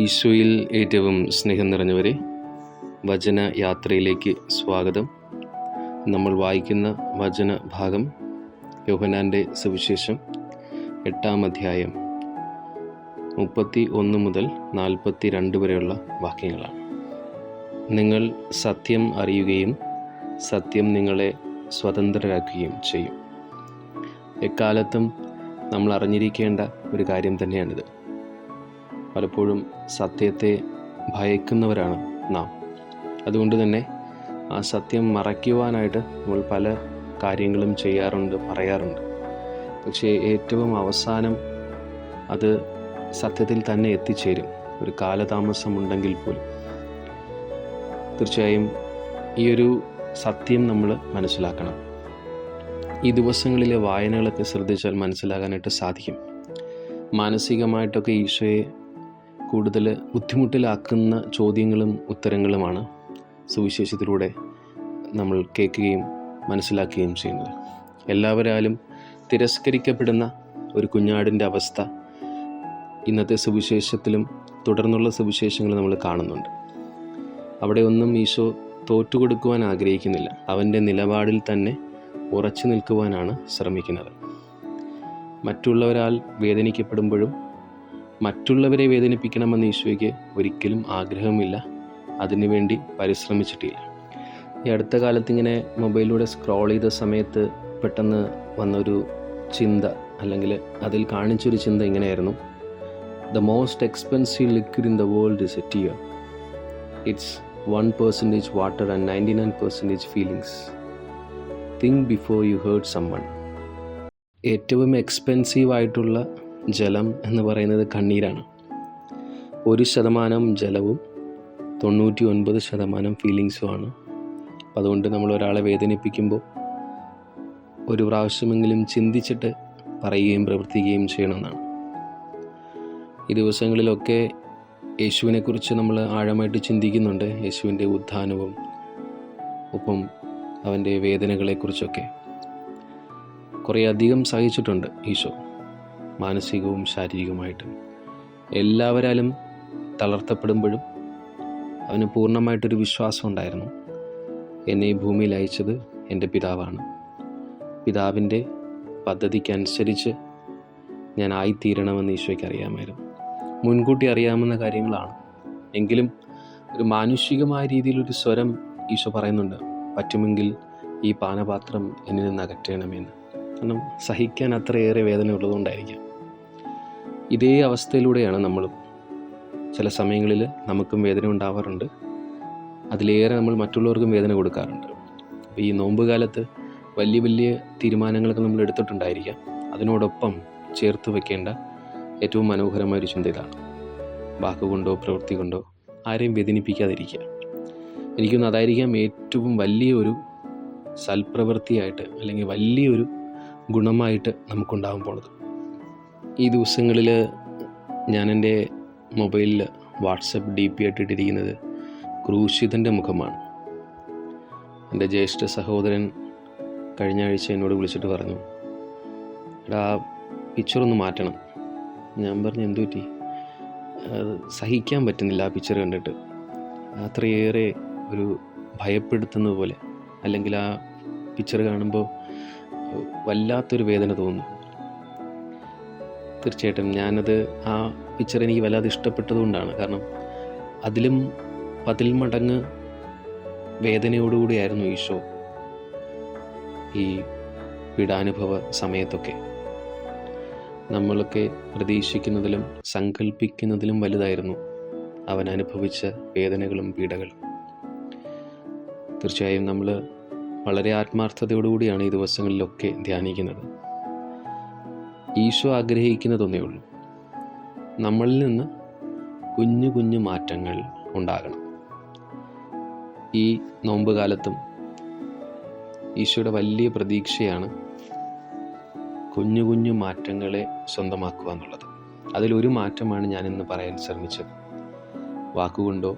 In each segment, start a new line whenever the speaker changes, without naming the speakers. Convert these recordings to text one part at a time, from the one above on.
ഈശോയിൽ ഏറ്റവും സ്നേഹം നിറഞ്ഞവരെ വചന യാത്രയിലേക്ക് സ്വാഗതം. നമ്മൾ വായിക്കുന്ന വചന ഭാഗം യോഹനാന്റെ സുവിശേഷം എട്ടാം അധ്യായം മുപ്പത്തി ഒന്ന് മുതൽ നാൽപ്പത്തി രണ്ട് വരെയുള്ള വാക്യങ്ങളാണ്. നിങ്ങൾ സത്യം അറിയുകയും സത്യം നിങ്ങളെ സ്വതന്ത്രരാക്കുകയും ചെയ്യും. എക്കാലത്തും നമ്മൾ അറിഞ്ഞിരിക്കേണ്ട ഒരു കാര്യം തന്നെയാണിത്. പലപ്പോഴും സത്യത്തെ ഭയക്കുന്നവരാണ് നാം. അതുകൊണ്ട് തന്നെ ആ സത്യം മറയ്ക്കുവാനായിട്ട് നമ്മൾ പല കാര്യങ്ങളും ചെയ്യാറുണ്ട് പറയാറുണ്ട്. പക്ഷേ ഏറ്റവും അവസാനം അത് സത്യത്തിൽ തന്നെ എത്തിച്ചേരും. ഒരു കാലതാമസമുണ്ടെങ്കിൽ പോലും. തീർച്ചയായും ഈ ഒരു സത്യം നമ്മൾ മനസ്സിലാക്കണം. ഈ ദിവസങ്ങളിലെ വായനകളൊക്കെ ശ്രദ്ധിച്ചാൽ മനസ്സിലാകാനായിട്ട് സാധിക്കും. മാനസികമായിട്ടൊക്കെ ഈശോയെ കൂടുതൽ ബുദ്ധിമുട്ടിലാക്കുന്ന ചോദ്യങ്ങളും ഉത്തരങ്ങളുമാണ് സുവിശേഷത്തിലൂടെ നമ്മൾ കേൾക്കുകയും മനസ്സിലാക്കുകയും ചെയ്യുന്നത്. എല്ലാവരാലും തിരസ്കരിക്കപ്പെടുന്ന ഒരു കുഞ്ഞാടിന്റെ അവസ്ഥ ഇന്നത്തെ സുവിശേഷത്തിലും തുടർന്നുള്ള സുവിശേഷങ്ങൾ നമ്മൾ കാണുന്നുണ്ട്. അവിടെ ഒന്നും ഈശോ തോറ്റുകൊടുക്കുവാൻ ആഗ്രഹിക്കുന്നില്ല. അവന്റെ നിലപാടിൽ തന്നെ ഉറച്ചു നിൽക്കുവാനാണ് ശ്രമിക്കുന്നത്. മറ്റുള്ളവരാൽ വേദനിക്കപ്പെടുമ്പോഴും മറ്റുള്ളവരെ വേദനിപ്പിക്കണമെന്ന് ഈശോയ്ക്ക് ഒരിക്കലും ആഗ്രഹമില്ല അതിനുവേണ്ടി പരിശ്രമിച്ചിട്ടില്ല. ഈ അടുത്ത കാലത്ത് ഇങ്ങനെ മൊബൈലിലൂടെ സ്ക്രോൾ ചെയ്ത സമയത്ത് പെട്ടെന്ന് വന്നൊരു ചിന്ത അല്ലെങ്കിൽ അതിൽ കാണിച്ചൊരു ചിന്ത ഇങ്ങനെയായിരുന്നു. The most expensive liquid in the world is a tear it's one percentage water and ninety nine percentage feelings think before you hurt someone ഏറ്റവും എക്സ്പെൻസീവ് ആയിട്ടുള്ള ജലം എന്ന് പറയുന്നത് കണ്ണീരാണ്. ഒരു ശതമാനം ജലവും തൊണ്ണൂറ്റി ഒൻപത് ശതമാനം ഫീലിങ്സുമാണ് അതുകൊണ്ട് നമ്മൾ ഒരാളെ വേദനിപ്പിക്കുമ്പോൾ ഒരു പ്രാവശ്യമെങ്കിലും ചിന്തിച്ചിട്ട് പറയുകയും പ്രവർത്തിക്കുകയും ചെയ്യണമെന്നാണ്. ഈ ദിവസങ്ങളിലൊക്കെ യേശുവിനെക്കുറിച്ച് നമ്മൾ ആഴമായിട്ട് ചിന്തിക്കുന്നുണ്ട്. യേശുവിന്റെ ഉദ്ധാനവും ഒപ്പം അവന്റെ വേദനകളെക്കുറിച്ചൊക്കെ. കുറേ അധികം സഹിച്ചിട്ടുണ്ട് ഈശോ. മാനസികവും ശാരീരികവുമായിട്ടും. എല്ലാവരാലും തളർത്തപ്പെടുമ്പോഴും അവന് പൂർണമായിട്ടൊരു വിശ്വാസം ഉണ്ടായിരുന്നു. എന്നെ ഈ ഭൂമിയിൽ അയച്ചത് എന്റെ പിതാവാണ്. പിതാവിന്റെ പദ്ധതിക്കനുസരിച്ച് ഞാൻ ആയിത്തീരണമെന്ന് ഈശോയ്ക്ക് അറിയാമായിരുന്നു. മുൻകൂട്ടി അറിയാമെന്ന കാര്യങ്ങളാണ്. എങ്കിലും ഒരു മാനുഷികമായ രീതിയിലൊരു സ്വരം ഈശോ പറയുന്നുണ്ട്. പറ്റുമെങ്കിൽ ഈ പാനപാത്രം എന്നിൽ നിന്ന് അകറ്റണമെന്ന്. കാരണം സഹിക്കാൻ അത്രയേറെ വേദന ഉള്ളതുകൊണ്ടായിരിക്കാം ഇതേ അവസ്ഥയിലൂടെയാണ് നമ്മളും ചില സമയങ്ങളിൽ നമുക്കും വേദന ഉണ്ടാവാറുണ്ട്. അതിലേറെ നമ്മൾ മറ്റുള്ളവർക്കും വേദന കൊടുക്കാറുണ്ട്. അപ്പോൾ ഈ നോമ്പ് കാലത്ത് വലിയ വലിയ തീരുമാനങ്ങളൊക്കെ നമ്മൾ എടുത്തിട്ടുണ്ടായിരിക്കാം. അതിനോടൊപ്പം ചേർത്ത് വെക്കേണ്ട ഏറ്റവും മനോഹരമായ ഒരു ചിന്ത ഇതാണ്. വാക്കുകൊണ്ടോ പ്രവൃത്തി കൊണ്ടോ ആരെയും വേദനിപ്പിക്കാതിരിക്കുക. എനിക്കൊന്ന് അതായിരിക്കാം ഏറ്റവും വലിയൊരു സൽപ്രവൃത്തിയായിട്ട് അല്ലെങ്കിൽ വലിയൊരു ഗുണമായിട്ട് നമുക്കുണ്ടാകാൻ പോണത്. ഈ ദിവസങ്ങളിൽ ഞാൻ എന്റെ മൊബൈലിൽ വാട്സപ്പ് ഡി പി ആയിട്ട് ഇട്ടിരിക്കുന്നത് ക്രൂശിതന്റെ മുഖമാണ്. എന്റെ ജ്യേഷ്ഠ സഹോദരൻ കഴിഞ്ഞ ആഴ്ച എന്നോട് വിളിച്ചിട്ട് പറഞ്ഞു എടാ ഒന്ന് മാറ്റണം. ഞാൻ പറഞ്ഞു എന്തു പറ്റി? സഹിക്കാൻ പറ്റുന്നില്ല ആ പിക്ചർ കണ്ടിട്ട്. അത്രയേറെ ഒരു ഭയപ്പെടുത്തുന്നത് പോലെ അല്ലെങ്കിൽ ആ പിക്ചർ കാണുമ്പോൾ വല്ലാത്തൊരു വേദന തോന്നുന്നു. തീർച്ചയായിട്ടും ഞാനത് ആ പിക്ചർ എനിക്ക് വല്ലാതെ ഇഷ്ടപ്പെട്ടതുകൊണ്ടാണ്. കാരണം അതിലും പതിൽ മടങ്ങ് വേദനയോടുകൂടിയായിരുന്നു ഈശോ ഈ പീഡാനുഭവ സമയത്തൊക്കെ. നമ്മളൊക്കെ പ്രതീക്ഷിക്കുന്നതിലും സങ്കല്പിക്കുന്നതിലും വലുതായിരുന്നു അവൻ അനുഭവിച്ച വേദനകളും പീഡകളും. തീർച്ചയായും നമ്മൾ വളരെ ആത്മാർത്ഥതയോടുകൂടിയാണ് ഈ ദിവസങ്ങളിലൊക്കെ ധ്യാനിക്കുന്നത്. ഈശോ ആഗ്രഹിക്കുന്നതൊന്നേ ഉള്ളൂ നമ്മളിൽ നിന്ന് കുഞ്ഞു കുഞ്ഞു മാറ്റങ്ങൾ ഉണ്ടാകണം. ഈ നോമ്പ് കാലത്തും ഈശോയുടെ വലിയ പ്രതീക്ഷയാണ് കുഞ്ഞു കുഞ്ഞു മാറ്റങ്ങളെ സ്വന്തമാക്കുക എന്നുള്ളത്. അതിലൊരു മാറ്റമാണ് ഞാൻ ഇന്ന് പറയാൻ ശ്രമിച്ചത്. വാക്കുകൊണ്ടോ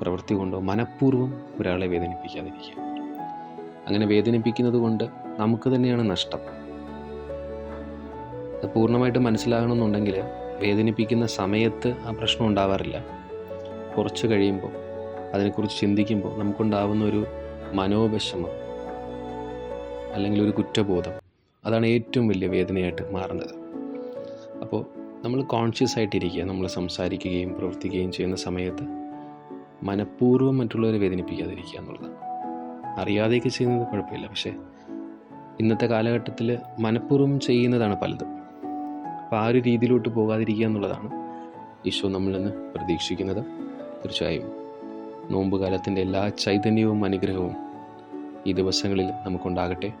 പ്രവൃത്തി കൊണ്ടോ മനഃപൂർവം ഒരാളെ വേദനിപ്പിക്കാതിരിക്കുക. അങ്ങനെ വേദനിപ്പിക്കുന്നത് കൊണ്ട് നമുക്ക് തന്നെയാണ് നഷ്ടം. അത് പൂർണമായിട്ട് മനസ്സിലാകണമെന്നുണ്ടെങ്കിൽ വേദനിപ്പിക്കുന്ന സമയത്ത് ആ പ്രശ്നം ഉണ്ടാവാറില്ല. കുറച്ച് കഴിയുമ്പോൾ അതിനെക്കുറിച്ച് ചിന്തിക്കുമ്പോൾ നമുക്കുണ്ടാവുന്ന ഒരു മനോവിഷമം അല്ലെങ്കിൽ ഒരു കുറ്റബോധം അതാണ് ഏറ്റവും വലിയ വേദനയായിട്ട് മാറുന്നത്. അപ്പോൾ നമ്മൾ കോൺഷ്യസ് ആയിട്ടിരിക്കുക നമ്മൾ സംസാരിക്കുകയും പ്രവർത്തിക്കുകയും ചെയ്യുന്ന സമയത്ത് മനഃപൂർവം മറ്റുള്ളവരെ വേദനിപ്പിക്കാതിരിക്കുക എന്നുള്ളതാണ്. അറിയാതെയൊക്കെ ചെയ്യുന്നത് കുഴപ്പമില്ല പക്ഷേ ഇന്നത്തെ കാലഘട്ടത്തിൽ മനഃപൂർവം ചെയ്യുന്നതാണ് പലതും. അപ്പോൾ ആ ഒരു രീതിയിലോട്ട് പോകാതിരിക്കുക എന്നുള്ളതാണ് ഈശോ നമ്മളിൽ നിന്ന് പ്രതീക്ഷിക്കുന്നത്. തീർച്ചയായും നോമ്പുകാലത്തിന്റെ എല്ലാ ചൈതന്യവും അനുഗ്രഹവും ഈ ദിവസങ്ങളിൽ നമുക്കുണ്ടാകട്ടെ.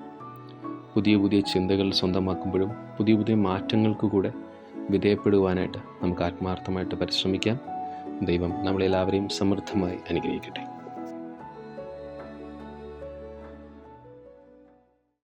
പുതിയ പുതിയ ചിന്തകൾ സ്വന്തമാക്കുമ്പോഴും പുതിയ പുതിയ മാറ്റങ്ങൾക്ക് കൂടെ വിധേയപ്പെടുവാനായിട്ട് നമുക്ക് ആത്മാർത്ഥമായിട്ട് പരിശ്രമിക്കാം. ദൈവം നമ്മളെല്ലാവരെയും സമൃദ്ധമായി അനുഗ്രഹിക്കട്ടെ.